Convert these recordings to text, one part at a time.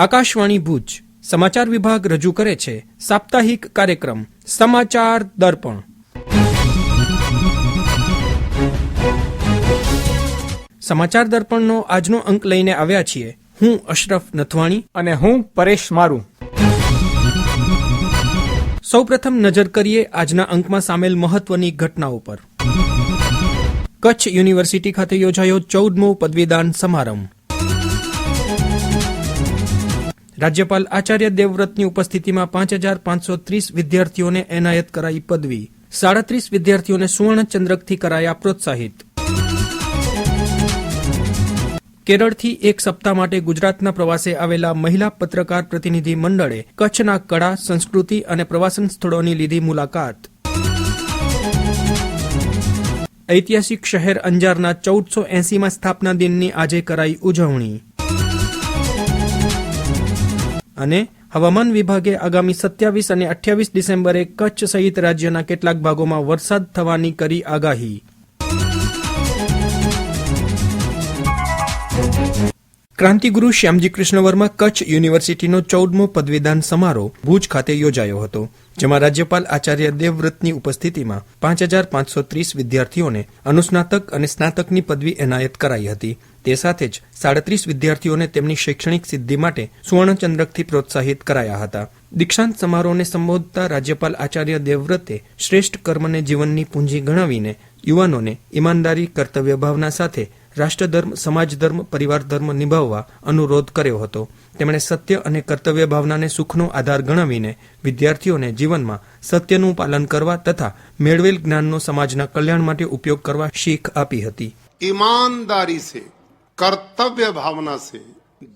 આકાશવાણી ભુજ સમાચાર વિભાગ રજૂ કરે છે સાપ્તાહિક કાર્યક્રમ સમાચાર દર્પણ. સમાચાર દર્પણનો આજનો અંક લઈને આવ્યા છીએ. હું અશરફ નથવાણી અને હું પરેશ મારું. સૌપ્રથમ નજર કરીએ આજના અંકમાં સામેલ મહત્વની ઘટનાઓ પર. કચ્છ યુનિવર્સિટી ખાતે યોજાયો ચૌદમો પદવીદાન સમારંભ. રાજ્યપાલ આચાર્ય દેવવ્રતની ઉપસ્થિતિમાં પાંચ હજાર પાંચસો ત્રીસ વિદ્યાર્થીઓને એનાયત કરાઈ પદવી. સાડત્રીસ વિદ્યાર્થીઓને સુવર્ણ ચંદ્રકથી કરાયા પ્રોત્સાહિત. કેરળથી એક સપ્તાહ માટે ગુજરાતના પ્રવાસે આવેલા મહિલા પત્રકાર પ્રતિનિધિ મંડળે કચ્છના કળા, સંસ્કૃતિ અને પ્રવાસન સ્થળોની લીધી મુલાકાત. ઐતિહાસિક શહેર અંજારના ચૌદસો એસીમાં સ્થાપના દિનની આજે કરાઈ ઉજવણી. અને હવામાન વિભાગે આગામી સત્યાવીસ અને અઠ્યાવીસ ડિસેમ્બરે કચ્છ સહિત રાજ્યના કેટલાક ભાગોમાં વરસાદ થવાની કરી આગાહી. ક્રાંતિગુરુ શ્યામજી કૃષ્ણ વર્મા કચ્છ યુનિવર્સિટીનો ચૌદમો પદવીદાન સમારોહ ભુજ ખાતે યોજાયો હતો, જેમાં રાજ્યપાલ આચાર્ય દેવવ્રતની ઉપસ્થિતિમાં પાંચ હજાર પાંચસો ત્રીસ વિદ્યાર્થીઓને અનુસ્નાતક અને સ્નાતકની પદવી એનાયત કરાઈ હતી. તે સાથે જ સાડત્રીસ વિદ્યાર્થીઓને તેમની શૈક્ષણિક સિદ્ધિ માટે સુવર્ણચંદ્રકથી પ્રોત્સાહિત કરાયા હતા. દીક્ષાંત સમારોહને સંબોધતા રાજ્યપાલ આચાર્ય દેવવ્રતે શ્રેષ્ઠ કર્મને જીવનની પૂંજી ગણાવીને યુવાનોને ઈમાનદારી કર્તવ્ય ભાવના સાથે રાષ્ટ્રધર્મ સમાજધર્મ પરિવાર ધર્મ નિભાવવા અનુરોધ કર્યો હતો તેમણે સત્ય અને કર્તવ્ય ભાવનાને સુખનો આધાર ગણાવીને વિદ્યાર્થીઓને જીવનમાં સત્યનું પાલન કરવા તથા મેળવેલ જ્ઞાનનો સમાજના કલ્યાણ માટે ઉપયોગ કરવા શીખ આપી હતી ईमानदारी से कर्तव्य भावना से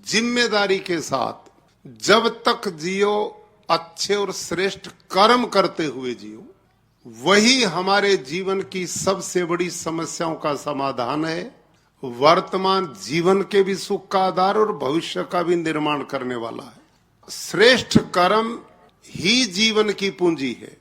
जिम्मेदारी के साथ जब तक जियो अच्छे और श्रेष्ठ कर्म करते हुए जियो वही हमारे जीवन की सबसे बड़ी समस्याओं का समाधान है वर्तमान जीवन के भी सुख का आधार और भविष्य का भी निर्माण करने वाला है श्रेष्ठ कर्म ही जीवन की पूंजी है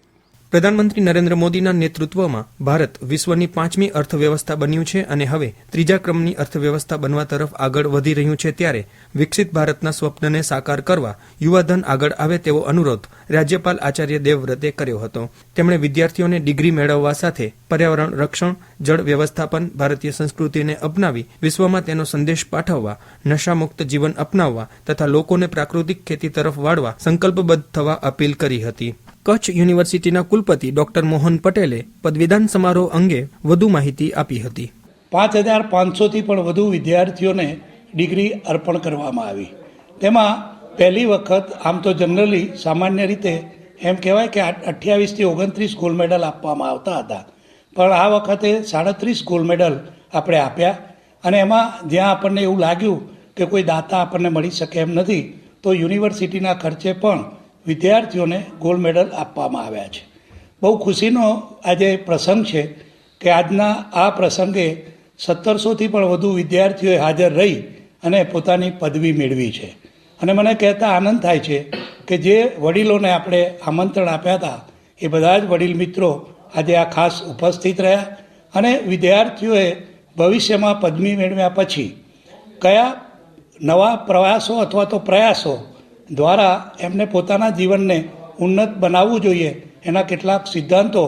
પ્રધાનમંત્રી નરેન્દ્ર મોદીના નેતૃત્વમાં ભારત વિશ્વની પાંચમી અર્થવ્યવસ્થા બન્યું છે અને હવે ત્રીજા ક્રમની અર્થવ્યવસ્થા બનવા તરફ આગળ વધી રહ્યું છે ત્યારે વિકસિત ભારતના સ્વપ્નને સાકાર કરવા યુવાધન આગળ આવે તેવો અનુરોધ રાજ્યપાલ આચાર્ય દેવવ્રતે કર્યો હતો. તેમણે વિદ્યાર્થીઓને ડિગ્રી મેળવવા સાથે પર્યાવરણ, રક્ષણ, જળ વ્યવસ્થાપન, ભારતીય સંસ્કૃતિને અપનાવી વિશ્વમાં તેનો સંદેશ પાઠવવા, નશામુક્ત જીવન અપનાવવા તથા લોકોને પ્રાકૃતિક ખેતી તરફ વાળવા સંકલ્પબદ્ધ થવા અપીલ કરી હતી. કચ્છ યુનિવર્સિટીના કુલપતિ ડોક્ટર મોહન પટેલે પદવીદાન સમારોહ અંગે વધુ માહિતી આપી હતી. પાંચ હજાર પાંચસોથી પણ વધુ વિદ્યાર્થીઓને ડિગ્રી અર્પણ કરવામાં આવી. તેમાં પહેલી વખત આમ તો જનરલી સામાન્ય રીતે એમ કહેવાય કે અઠ્યાવીસથી ઓગણત્રીસ ગોલ્ડ મેડલ આપવામાં આવતા હતા. પણ આ વખતે સાડત્રીસ ગોલ્ડ મેડલ આપણે આપ્યા અને એમાં જ્યાં આપણને એવું લાગ્યું કે કોઈ દાતા આપણને મળી શકે એમ નથી, તો યુનિવર્સિટીના ખર્ચે પણ વિદ્યાર્થીઓને ગોલ્ડ મેડલ આપવામાં આવ્યા છે. બહુ ખુશીનો આજે પ્રસંગ છે કે આજના આ પ્રસંગે સત્તરસોથી પણ વધુ વિદ્યાર્થીઓએ હાજર રહી અને પોતાની પદવી મેળવી છે. અને મને કહેતા આનંદ થાય છે કે જે વડીલોને આપણે આમંત્રણ આપ્યા હતા, એ બધા જ વડીલ મિત્રો આજે આ ખાસ ઉપસ્થિત રહ્યા અને વિદ્યાર્થીઓએ ભવિષ્યમાં પદવી મેળવ્યા પછી કયા નવા પ્રયાસો અથવા તો પ્રયાસો દ્વારા એમને પોતાના જીવનને ઉન્નત બનાવવું જોઈએ એના કેટલાક સિદ્ધાંતો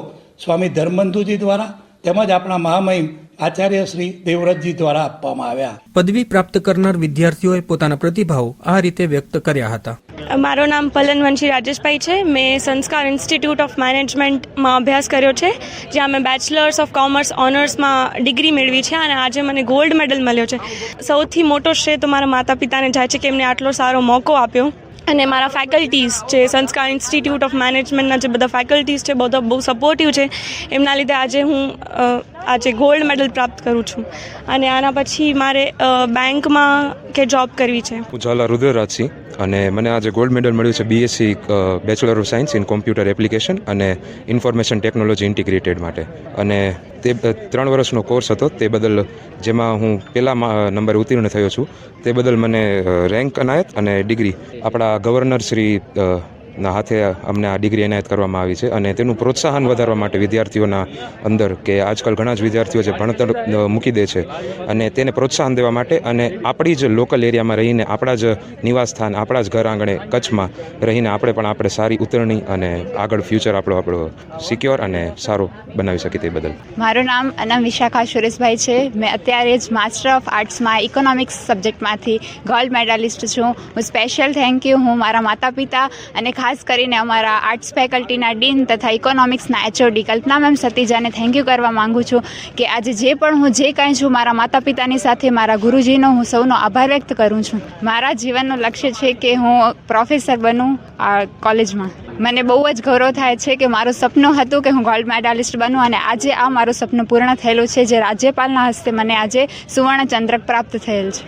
સ્વામી ધર્મબંધુજી દ્વારા તેમજ આપણા મહામહિમ આચાર્ય શ્રી દેવવ્રતજી દ્વારા આપવામાં આવ્યા. પદવી પ્રાપ્ત કરનાર વિદ્યાર્થીઓએ પોતાના પ્રતિભાવો આ રીતે વ્યક્ત કર્યા હતા. મારું નામ પલન વંશી રાજેશભાઈ છે. મેં સંસ્કાર ઇન્સ્ટિટ્યૂટ ઓફ મેનેજમેન્ટમાં અભ્યાસ કર્યો છે જ્યાં મેં બેચલર્સ ઓફ કોમર્સ ઓનર્સમાં ડિગ્રી મેળવી છે અને આજે મને ગોલ્ડ મેડલ મળ્યો છે. સૌથી મોટો શ્રેય તો મારા માતા પિતાને જાય છે કે એમને આટલો સારો મોકો આપ્યો. અને મારા ફેકલ્ટીઝ છે સંસ્કાર ઇન્સ્ટિટ્યૂટ ઓફ મેનેજમેન્ટના જે બધા ફેકલ્ટીઝ છે, બધા બહુ સપોર્ટિવ છે. એમના લીધે આજે હું આજે ગોલ્ડ મેડલ પ્રાપ્ત કરું છું. અને આના પછી મારે બેંકમાં કે જોબ કરવી છે. હું ઝાલા અને મને આજે ગોલ્ડ મેડલ મળ્યું છે BSc bachelor of science in computer application અને ઇન્ફોર્મેશન ટેકનોલોજી ઇન્ટિગ્રેટેડ માટે. અને તે ત્રણ વર્ષનો કોર્સ હતો, તે બદલ જેમાં હું પહેલા નંબર ઉત્તીર્ણ થયો છું, તે બદલ મને રેન્ક અનાયત અને ડિગ્રી આપણા ગવર્નર શ્રી ના હાથે અમને આ ડિગ્રી એનાયત કરવામાં આવી છે અને તેનું પ્રોત્સાહન વધારવા માટે વિદ્યાર્થીઓના અંદર કે આજકાલ ઘણા જ વિદ્યાર્થીઓ જે ભણતર મૂકી દે છે અને તેને પ્રોત્સાહન દેવા માટે અને આપણી જ લોકલ એરિયામાં રહીને આપણા જ નિવાસ સ્થાન આપણા જ ઘર આંગણે કચ્છમાં રહીને આપણે પણ આપણે સારી ઉતરણી અને આગળ ફ્યુચર આપણો આપણો સિક્યોર અને સારો બનાવી શકીએ તે બદલ. મારું નામ અનમ વિશાખા સુરેશભાઈ છે. મેં અત્યારે જ માસ્ટર ઓફ આર્ટ્સમાં ઇકોનોમિક્સ સબ્જેક્ટમાંથી ગોલ્ડ મેડાલિસ્ટ છું. હું સ્પેશિયલ થેન્ક યુ હું મારા માતા પિતા અને ખાસ કરીને અમારા આર્ટ્સ ફેકલ્ટીના ડીન તથા ઇકોનોમિક્સના એચઓડી કલ્પના મેમ સતીજાને થેન્ક યુ કરવા માંગુ છું કે આજે જે પણ હું જે કાંઈ છું મારા માતા પિતાની સાથે, મારા ગુરુજીનો હું સૌનો આભાર વ્યક્ત કરું છું. મારા જીવનનું લક્ષ્ય છે કે હું પ્રોફેસર બનું આ કોલેજમાં. મને બહુ જ ગૌરવ થાય છે કે મારું સપનું હતું કે હું ગોલ્ડ મેડાલિસ્ટ બનું અને આજે આ મારું સપનું પૂર્ણ થયેલું છે જે રાજ્યપાલના હસ્તે મને આજે સુવર્ણ ચંદ્રક પ્રાપ્ત થયેલ છે.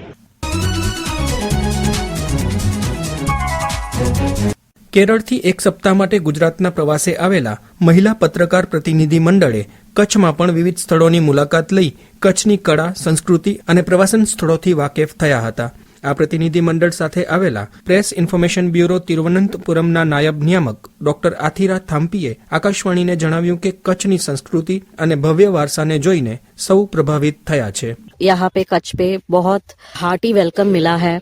કેરળથી એક સપ્તાહ માટે ગુજરાતના પ્રવાસે આવેલા મહિલા પત્રકાર પ્રતિનિધિ મંડળે કચ્છમાં પણ વિવિધ સ્થળોની મુલાકાત લઈ કચ્છની કળા સંસ્કૃતિ અને પ્રવાસન સ્થળોથી વાકેફ થયા હતા આ પ્રતિનિધિ મંડળ સાથે આવેલા પ્રેસ ઇન્ફોર્મેશન બ્યુરો તિરુવનંતપુરમના નાયબ નિયામક ડોક્ટર આથિરા થામ્પીએ આકાશવાણીને જણાવ્યું કે કચ્છની સંસ્કૃતિ અને ભવ્ય વારસાને જોઈને સૌ પ્રભાવિત થયા છે यहाँ पे कच्छ पे बहुत हार्टी वेलकम मिला है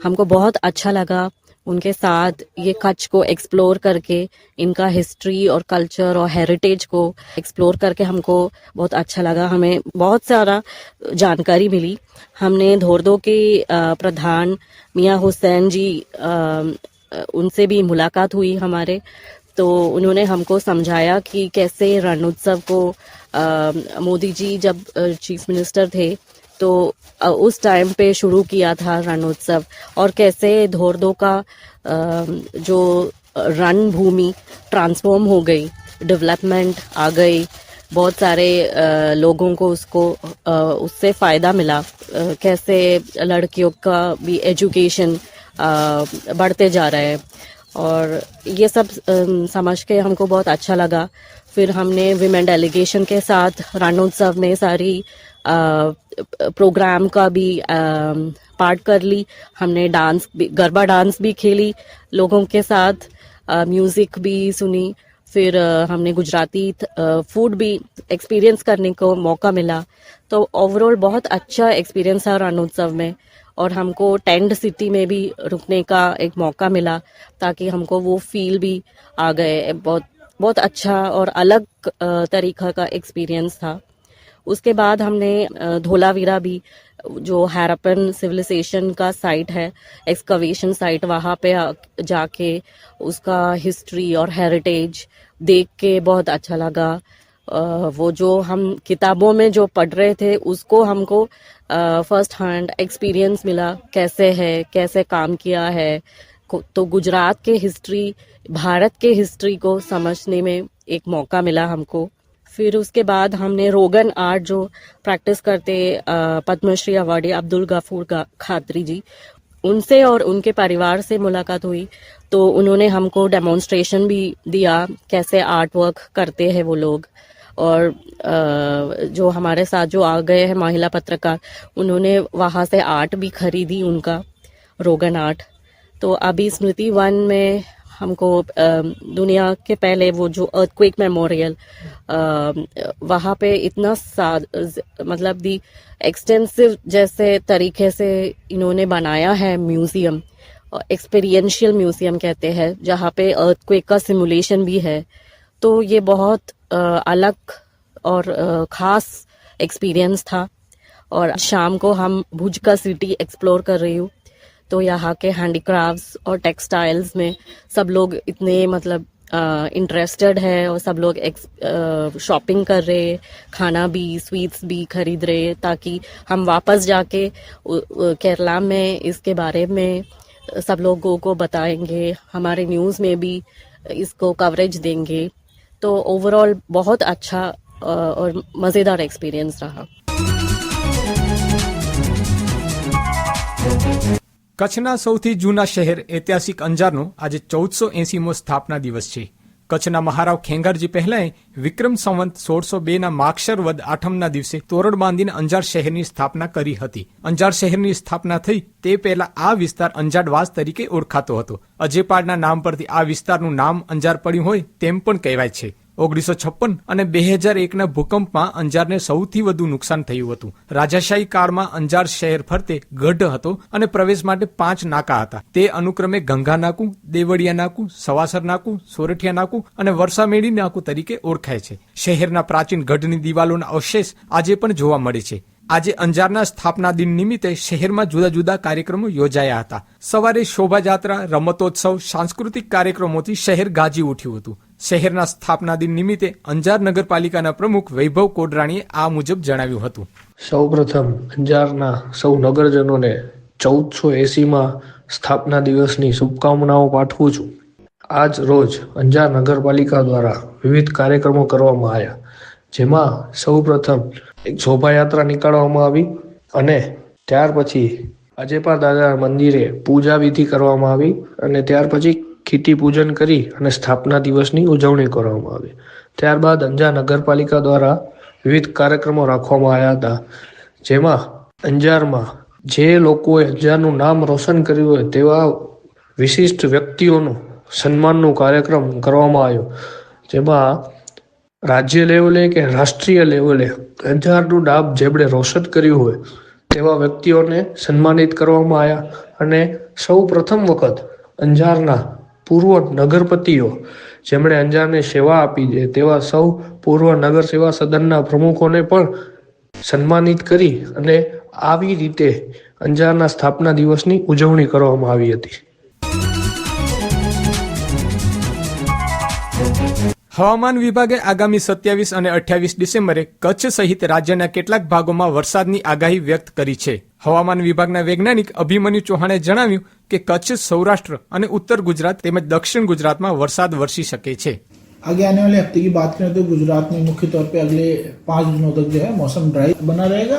हमको बहुत अच्छा लगा उनके साथ ये कच्छ को एक्सप्लोर करके, इनका हिस्ट्री और कल्चर और हेरिटेज को एक्सप्लोर करके हमको बहुत अच्छा लगा। हमें बहुत सारा जानकारी मिली। हमने धोरदो के प्रधान मियाँ हुसैन जी उनसे भी मुलाकात हुई हमारे। तो उन्होंने हमको समझाया कि कैसे रण उत्सव को मोदी जी जब चीफ मिनिस्टर थे तो उस टाइम पे शुरू किया था रण उत्सव और कैसे धोरदो का जो रण भूमि ट्रांसफॉर्म हो गई डेवलपमेंट आ गई, बहुत सारे लोगों को उसको उससे फ़ायदा मिला। कैसे लड़कियों का भी एजुकेशन बढ़ते जा रहा है। और ये सब समझ के हमको बहुत अच्छा लगा। फिर हमने विमेन डेलीगेशन के साथ रणोत्सव में सारी प्रोग्राम का भी पार्ट कर ली। हमने डांस भी, गरबा डांस भी खेली लोगों के साथ म्यूज़िक भी सुनी। फिर हमने गुजराती फ़ूड भी एक्सपीरियंस करने को मौका मिला। तो ओवरऑल बहुत अच्छा एक्सपीरियंस था रणोत्सव में और हमको टेंट सिटी में भी रुकने का एक मौका मिला ताकि हमको वो फील भी आ गए। बहुत बहुत अच्छा और अलग तरीका का एक्सपीरियंस था। उसके बाद हमने धोलावीरा भी, जो हैरपन सिविलाइजेशन का साइट है, एक्सकवेशन साइट वहाँ पे जाके उसका हिस्ट्री और हेरिटेज देख के बहुत अच्छा लगा। वो जो हम किताबों में जो पढ़ रहे थे, उसको हमको फ़र्स्ट हैंड एक्सपीरियंस मिला, कैसे है, कैसे काम किया है। तो गुजरात के हिस्ट्री भारत के हिस्ट्री को समझने में एक मौका मिला हमको। फिर उसके बाद हमने रोगन आर्ट जो प्रैक्टिस करते पद्मश्री अवार्डी अब्दुल गफूर गा- खात्री जी, उनसे और उनके परिवार से मुलाकात हुई। तो उन्होंने हमको डेमोन्स्ट्रेशन भी दिया, कैसे आर्ट वर्क करते हैं वो लोग। और जो हमारे साथ जो आ गए हैं महिला पत्रकार, उन्होंने वहाँ से आर्ट भी खरीदी उनका, रोगन आर्ट तो अभी स्मृति वन में हमको दुनिया के पहले वो जो अर्थक्वेक मेमोरियल वहाँ पे इतना सा- मतलब दी एक्सटेंसिव जैसे तरीके से इन्होंने बनाया है म्यूज़ियम एक्सपीरियंशियल म्यूज़ियम कहते हैं, जहाँ पे अर्थक्वेक का सिमुलेशन भी है। तो ये बहुत अलग और खास एक्सपीरियंस था। और शाम को हम भुज का सिटी एक्सप्लोर कर रही हूँ। तो यहाँ के हैंडीक्राफ्ट्स और टेक्सटाइल्स में सब लोग इतने मतलब इंटरेस्टेड है और सब लोग शॉपिंग कर रहे, खाना भी स्वीट्स भी खरीद रहे ताकि हम वापस जाके केरला में इसके बारे में सब लोगों को बताएँगे, हमारे न्यूज़ में भी इसको कवरेज देंगे। तो ओवरऑल बहुत अच्छा और मज़ेदार एक्सपीरियंस रहा। કચ્છના સૌથી જૂના શહેર ઐતિહાસિક અંજારનો આજે ચૌદસો એંસીમો સ્થાપના દિવસ છે. કચ્છના મહારાવ ખેંગારજી પહેલાએ વિક્રમ સંવંત સોળસો બેના માક્ષર વદ આઠમના દિવસે તોરણ બાંધીને અંજાર શહેરની સ્થાપના કરી હતી. અંજાર શહેરની સ્થાપના થઈ તે પહેલા આ વિસ્તાર અંજારવાસ તરીકે ઓળખાતો હતો. અજેપાડના નામ પરથી આ વિસ્તારનું નામ અંજાર પડ્યું હોય તેમ પણ કહેવાય છે. ઓગણીસો છપ્પન અને બે હજાર એકના ભૂકંપમાં અંજારને સૌથી વધુ નુકસાન થયું હતું. રાજાશાહી કાળમાં અંજાર શહેર ફરતે ગઢ હતો અને પ્રવેશ માટે પાંચ નાકા હતા. તે અનુક્રમે ગંગા નાકું, દેવળિયા નાકું, સવાસર નાકું, સોરઠિયા નાકું અને વરસામેડી નાકું તરીકે ઓળખાય છે. શહેરના પ્રાચીન ગઢની દિવાલોના અવશેષ આજે પણ જોવા મળે છે. આજે અંજારના સ્થાપના દિન નિમિત્તે શહેરમાં જુદા જુદા કાર્યક્રમો યોજાયા હતા. સવારે શોભાયાત્રા, રમતોત્સવ, સાંસ્કૃતિક કાર્યક્રમોથી શહેર ગાજી ઉઠ્યું હતું. શહેરના સ્થાપના દિન નિમિત્તે અંજાર નગરપાલિકાના પ્રમુખ વૈભવ કોડરાણીએ આ મુજબ જણાવ્યું હતું. સૌપ્રથમ અંજારના સૌ નગરજનોને ચૌદસો એંસીમાં સ્થાપના દિવસની શુભકામનાઓ પાઠવું છું. આજ રોજ અંજાર નગરપાલિકા દ્વારા વિવિધ કાર્યક્રમો કરવામાં આવ્યા, જેમાં સૌપ્રથમ એક શોભાયાત્રા નીકાળવામાં આવી અને ત્યાર પછી અજેપા દાદા મંદિરે પૂજા વિધિ કરવામાં આવી અને ત્યાર પછી ખીટી પૂજન કરી અને સ્થાપના દિવસની ઉજવણી કરવામાં આવી. ત્યારબાદ અંજાર નગરપાલિકા દ્વારા વિવિધ કાર્યક્રમો રાખવામાં આવ્યા હતા. જેમાં અંજારમાં જે લોકોએ અંજારનું નામ રોશન કર્યું હોય તેવા વિશિષ્ટ વ્યક્તિઓનું સન્માનનું કાર્યક્રમ કરવામાં આવ્યો. જેમાં રાજ્ય લેવલે કે રાષ્ટ્રીય લેવલે અંજારનું નામ જેમણે રોશન કર્યું હોય તેવા વ્યક્તિઓને સન્માનિત કરવામાં આવ્યા. અને સૌ પ્રથમ વખત અંજારના પૂર્વ નગરપતિઓ જેમણે અંજારને સેવા આપી છે, તેવા સૌ પૂર્વ નગર સેવા સદનના પ્રમુખોને પણ સન્માનિત કરી અને આવી રીતે અંજારના સ્થાપના દિવસની ઉજવણી કરવામાં આવી હતી. હવામાન વિભાગે આગામી સત્યાવીસ અને અઠ્યાવીસ ડિસેમ્બરે કચ્છ સહિત રાજ્યના કેટલાક ભાગોમાં વરસાદની આગાહી વ્યક્ત કરી છે હવામાન વિભાગના વૈજ્ઞાનિક અભિમન્યુ ચૌહાણે જણાવ્યું કે કચ્છ સૌરાષ્ટ્ર અને ઉત્તર ગુજરાત તેમજ દક્ષિણ ગુજરાતમાં વરસાદ વરસી શકે છે आगे आने वाले हफ्ते की बात करें तो गुजरात में मुख्य तौर पे अगले पाँच दिनों तक जो है मौसम ड्राई बना रहेगा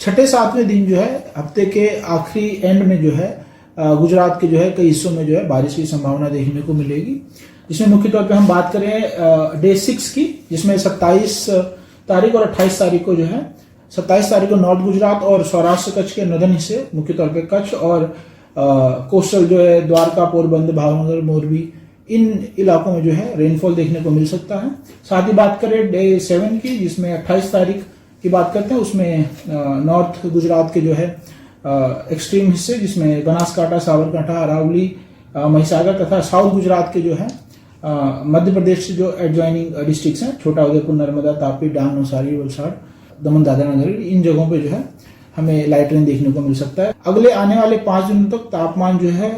छठे सातवें दिन जो है हफ्ते के आखिरी एंड में जो है अ, गुजरात के जो है कई हिस्सों में जो है बारिश की संभावना देखने को मिलेगी जिसमें मुख्य तौर पे हम बात करें डे सिक्स की, जिसमें सत्ताईस तारीख और अट्ठाईस तारीख को जो है, सत्ताईस तारीख को नॉर्थ गुजरात और सौराष्ट्र कच्छ के नदन हिस्से, मुख्य तौर पे कच्छ और कोस्टल जो है, द्वारका, पोरबंदर, भावनगर, मोरबी, इन इलाकों में जो है रेनफॉल देखने को मिल सकता है। साथ ही बात करें डे सेवन की, जिसमें 28 तारीख की बात करते हैं, उसमें नॉर्थ गुजरात के जो है एक्सट्रीम हिस्से, जिसमें बनासकांठा, साबरकांठा, अरावली महिसागर तथा साउथ गुजरात के जो है मध्य प्रदेश से जो एडजॉइनिंग डिस्ट्रिक्ट हैं, छोटा उदयपुर, नर्मदा, तापी, डांग नौसारी वलसाड़, दमन, दादरा, नगर, इन जगहों पे जो है हमें लाइट रेन देखने को मिल सकता है। अगले आने वाले पाँच दिनों तक तापमान जो है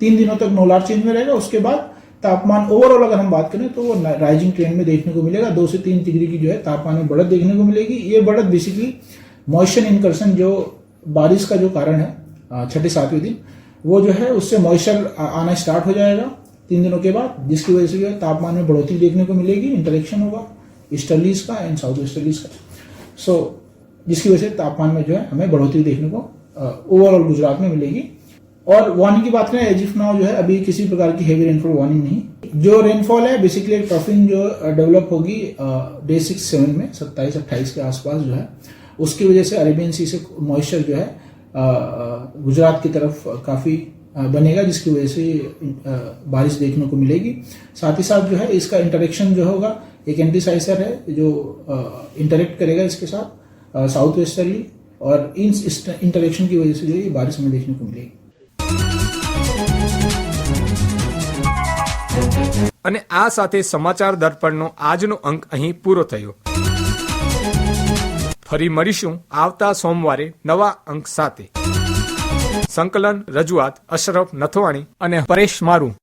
तीन दिनों तक नोलार चेंज में रहेगा, उसके बाद तापमान ओवरऑल अगर हम बात करें तो वो राइजिंग ट्रेंड में देखने को मिलेगा। दो से तीन डिग्री की जो है तापमान में बढ़त देखने को मिलेगी। ये बढ़त बेसिकली मॉइस्चर इनकर्सन जो बारिश का जो कारण है छठे, सातवें दिन, वो जो है उससे मॉइस्चर आना स्टार्ट हो जाएगा। तीन दिनों के बाद जिसकी वजह से तापमान में बढ़ोतरी देखने को मिलेगी इंटरेक्शन होगा ईस्टर्लीज का एंड साउथ वेस्टर्लीज का। सो so, जिसकी वजह से तापमान में जो है हमें बढ़ोतरी देखने को ओवरऑल गुजरात में मिलेगी। और वार्निंग की बात करें एज इफ़ नाउ जो है अभी किसी प्रकार की हेवी रेनफॉल वार्निंग नहीं। जो रेनफॉल है बेसिकली ट्रफिंग जो डेवलप होगी डे सिक्स सेवन में सत्ताईस अट्ठाईस के आसपास जो है। उसकी वजह से अरेबियन सी से मॉइस्चर जो है गुजरात की तरफ़ काफ़ी बनेगा जिसकी वजह से अ, बारिश देखने को मिलेगी साथ ही साथ जो है इसका इंटरेक्शन जो होगा एक एंटीसाइसर है जो इंटरेक्ट करेगा इसके साथ साउथ वेस्टर्ली और इन इंटरेक्शन की वजह से जो है ये बारिश हमें देखने को मिलेगी અને આ સાથે સમાચાર દર્પણનો આજનો અંક અહીં પૂરો થયો ફરી મળીશું આવતા સોમવારે નવા અંક સાથે સંકલન રજૂઆત અશરફ નથવાણી અને પરેશ મારું.